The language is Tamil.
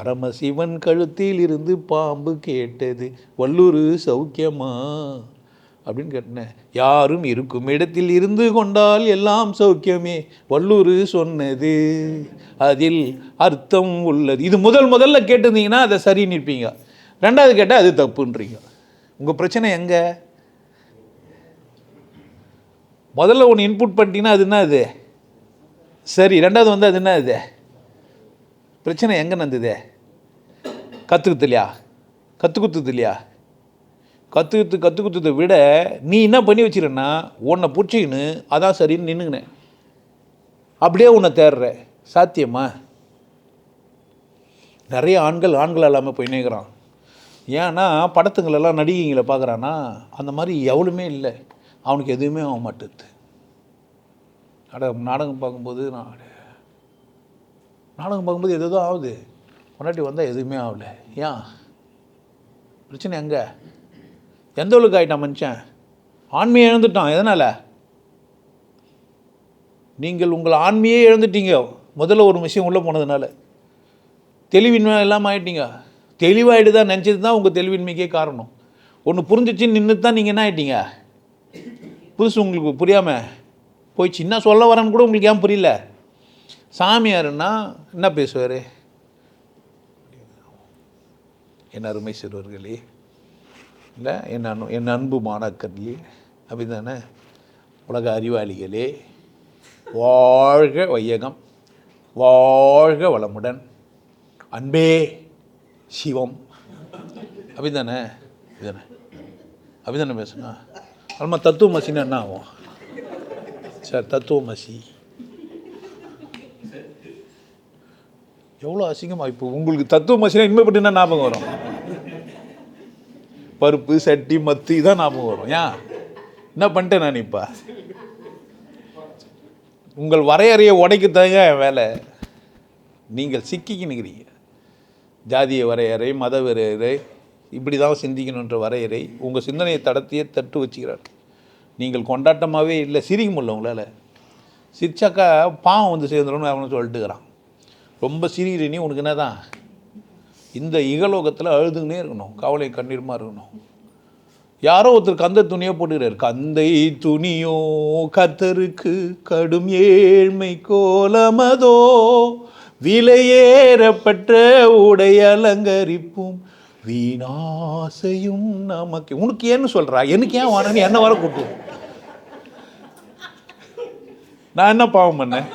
பரமசிவன் கழுத்தில் இருந்து பாம்பு கேட்டது. வல்லூர் சௌக்கியமா? அப்படின்னு கேட்டேன். யாரும் இருக்கும் இடத்தில் இருந்து கொண்டால் எல்லாம் சௌக்கியமே வல்லூர் சொன்னது. அதில் அர்த்தம் உள்ளது. இது முதல் முதல்ல கேட்டிருந்தீங்கன்னா அதை சரி நிற்பீங்க. ரெண்டாவது கேட்டால் அது தப்புன்றீங்க. உங்கள் பிரச்சனை எங்கே? முதல்ல ஒன்று இன்புட் பண்ணிட்டீங்கன்னா அது என்ன அது? சரி ரெண்டாவது வந்து அது என்ன இது பிரச்சனை எங்கே நடந்தது கற்றுக்குது இல்லையா கற்றுக்குத்துது இல்லையா கற்றுக்குத்து கற்றுக்குத்ததை விட நீ என்ன பண்ணி வச்சிருன்னா உன்னை பிடிச்சிக்கின்னு அதான் சரின்னு நின்றுங்கினேன் அப்படியே உன்னை தேடுற. சாத்தியமா? நிறைய ஆண்கள் ஆண்கள் இல்லாமல் போய் நினைக்கிறான். ஏன்னா படத்துங்களெல்லாம் நடிகைங்களை பார்க்குறான்னா அந்த மாதிரி எவ்வளவுமே இல்லை. அவனுக்கு எதுவுமே ஆக மாட்டுது அட நாடகம் பார்க்கும்போது நான் நாடகம் பார்க்கும்போது எது எதோ ஆகுது. முன்னாடி வந்தால் எதுவுமே ஆகல. ஏன்? பிரச்சனை எங்கே? எந்த அளவுக்கு ஆகிட்டான் மனுஷன்? ஆண்மையை இழந்துட்டான். எதனால்? நீங்கள் உங்கள் ஆண்மையே இழந்துட்டீங்க. முதல்ல ஒரு விஷயம் உள்ளே போனதுனால. தெளிவின்மை இல்லாமல் ஆகிட்டீங்க தெளிவாகிட்டு தான் நினச்சது தான் உங்கள் தெளிவின்மைக்கே காரணம். ஒன்று புரிஞ்சிச்சின்னு நின்று தான் நீங்கள் என்ன ஆகிட்டீங்க புதுசு உங்களுக்கு புரியாமல் போயிடுச்சு. என்ன சொல்ல வரேன்னு கூட உங்களுக்கு ஏன் புரியல? சாமியாருன்னா என்ன பேசுவார்? என் அருமை சிறுவர்களே இல்லை என் அன் என் அன்பு மாணாக்கர்களே அப்படிதானே உலக அறிவாளிகளே வாழ்க வையகம் வாழ்க வளமுடன் அன்பே சிவம். அப்படிதானே இதுதானே அப்படிதானே பேசுனா நம்ம தத்துவமசின்னு என்ன ஆகும்? சார் தத்துவ எவ்வளோ அசிங்கமாக இப்போ உங்களுக்கு தத்துவ மசினா இனிமே பற்றி என்ன ஞாபகம் வரும்? பருப்பு சட்டி மத்து இதான் ஞாபகம் வரும். ஏன் என்ன பண்ணிட்டேன் நான் இப்போ? உங்கள் வரையறையை உடைக்கத்தாங்க என் வேலை? நீங்கள் சிக்கிக்கினுக்கிறீங்க ஜாதிய வரையறை மத வரையறை இப்படி தான் சிந்திக்கணுன்ற வரையறை உங்கள் சிந்தனையை தடத்தையே தட்டு வச்சுக்கிறார். நீங்கள் கொண்டாட்டமாகவே இல்லை சிரிக்க முடியல உங்களால். சிரிச்சாக்கா பாவம் வந்து சேர்ந்துடும் அவனு சொல்லிட்டுக்கிறான். ரொம்ப சிரிக்கிற நீ உனக்கு என்ன தான் இந்த இகலோகத்தில் அழுதுன்னே இருக்கணும் கவலை கண்ணீருமா இருக்கணும். யாரோ ஒருத்தர் கந்த துணியை போட்டுக்கிறார். கந்தை துணியோ கத்தருக்கு கடும் ஏழ்மை கோலமதோ விலையேறப்பட்ட உடை அலங்கரிப்பும் வீணாசையும் நமக்கு. உனக்கு ஏன்னு சொல்கிறா எனக்கு ஏன் வேணும்னு என்ன வர கூட்டு நான் என்ன பாவம் பண்ணேன்?